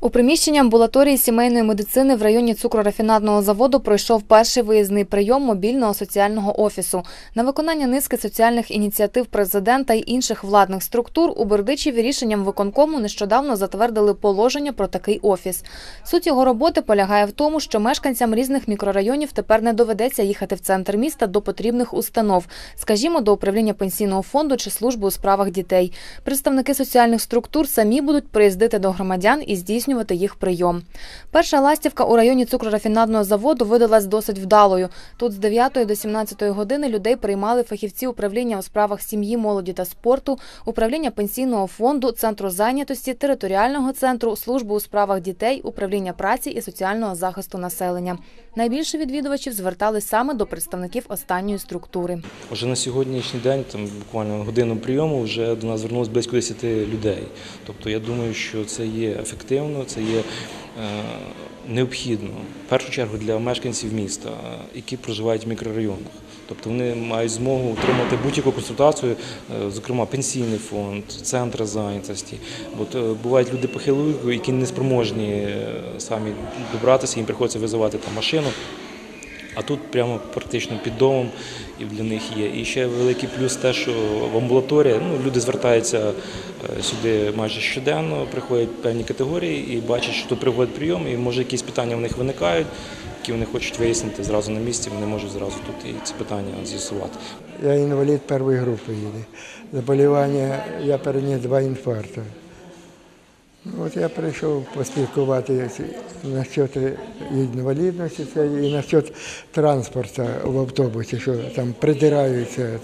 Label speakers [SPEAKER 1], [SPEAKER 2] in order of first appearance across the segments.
[SPEAKER 1] У приміщенні амбулаторії сімейної медицини в районі цукрорафінадного заводу пройшов перший виїзний прийом мобільного соціального офісу. На виконання низки соціальних ініціатив президента і інших владних структур у Бердичеві рішенням виконкому нещодавно затвердили положення про такий офіс. Суть його роботи полягає в тому, що мешканцям різних мікрорайонів тепер не доведеться їхати в центр міста до потрібних установ, скажімо, до управління пенсійного фонду чи служби у справах дітей. Представники соціальних структур самі будуть приїздити до громадян і здійснювати їх прийом. Перша ластівка у районі цукрорафінадного заводу видалась досить вдалою. Тут з 9 до 17 години людей приймали фахівці управління у справах сім'ї, молоді та спорту, управління пенсійного фонду, центру зайнятості, територіального центру, служби у справах дітей, управління праці і соціального захисту населення. Найбільше відвідувачів звертались саме до представників останньої структури.
[SPEAKER 2] Вже на сьогоднішній день, там буквально годину прийому, вже до нас звернулося близько 10 людей. Тобто я думаю, що це є ефективно, це є е, необхідно в першу чергу для мешканців міста, які проживають в мікрорайонах. Тобто вони мають змогу отримати будь-яку консультацію, е, зокрема пенсійний фонд, центр зайнятості. Бо е, бувають люди похилої, які не спроможні самі добратися, їм приходиться визивати там машину. А тут прямо практично під домом і для них є. І ще великий плюс те, що в амбулаторії ну, люди звертаються е, сюди майже щоденно, приходять певні категорії і бачать, що тут приходить прийом, і може якісь питання в них виникають, які вони хочуть вияснити зразу на місці, вони можуть зразу тут і ці питання з'ясувати.
[SPEAKER 3] Я інвалід першої групи їде. Заболівання, я переніс два інфаркти. От я прийшов поспілкуватися насчет інвалідності і насчет транспорту в автобусі, що там придираються.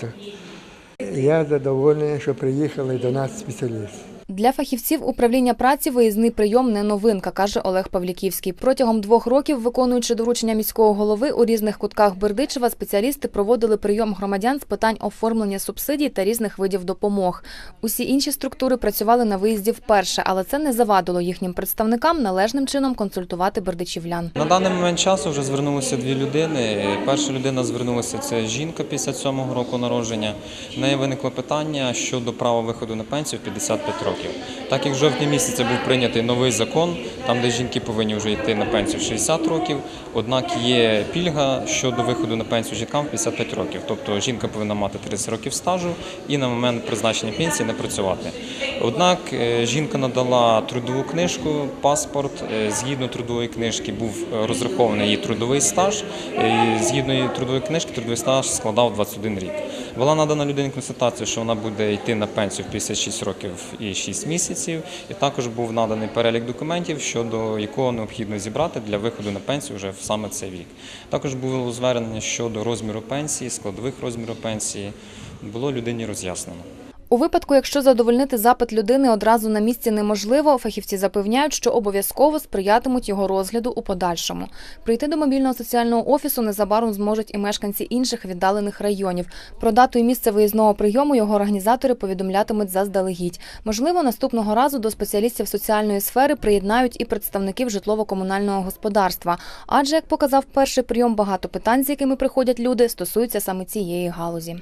[SPEAKER 3] Я задоволений, що приїхали до нас спеціалісти.
[SPEAKER 1] Для фахівців управління праці виїзний прийом не новинка, каже Олег Павліківський. Протягом двох років, виконуючи доручення міського голови, у різних кутках Бердичева спеціалісти проводили прийом громадян з питань оформлення субсидій та різних видів допомог. Усі інші структури працювали на виїзді вперше, але це не завадило їхнім представникам належним чином консультувати бердичівлян.
[SPEAKER 4] На даний момент часу вже звернулися дві людини. Перша людина звернулася це жінка 57-го року народження. В неї виникло питання щодо права виходу на пенсію в 55 років. Так як в жовтні місяці був прийнятий новий закон, там де жінки повинні вже йти на пенсію в 60 років. Однак є пільга щодо виходу на пенсію жінкам в 55 років. Тобто жінка повинна мати 30 років стажу і на момент призначення пенсії не працювати. Однак е, жінка надала трудову книжку, паспорт. Е, Згідно трудової книжки був е, розрахований її трудовий стаж. Згідно її трудової книжки, трудовий стаж складав 21 рік. Була надана людині консультація, що вона буде йти на пенсію в 56 років і 6 місяців. І також був наданий перелік документів, щодо якого необхідно зібрати для виходу на пенсію вже в саме цей вік. Також було звернення щодо розміру пенсії, складових розмірів пенсії. Було людині роз'яснено.
[SPEAKER 1] У випадку, якщо задовольнити запит людини одразу на місці неможливо, фахівці запевняють, що обов'язково сприятимуть його розгляду у подальшому. Прийти до мобільного соціального офісу незабаром зможуть і мешканці інших віддалених районів. Про дату і місце виїзного прийому його організатори повідомлятимуть заздалегідь. Можливо, наступного разу до спеціалістів соціальної сфери приєднають і представників житлово-комунального господарства. Адже, як показав перший прийом, багато питань, з якими приходять люди, стосуються саме цієї галузі.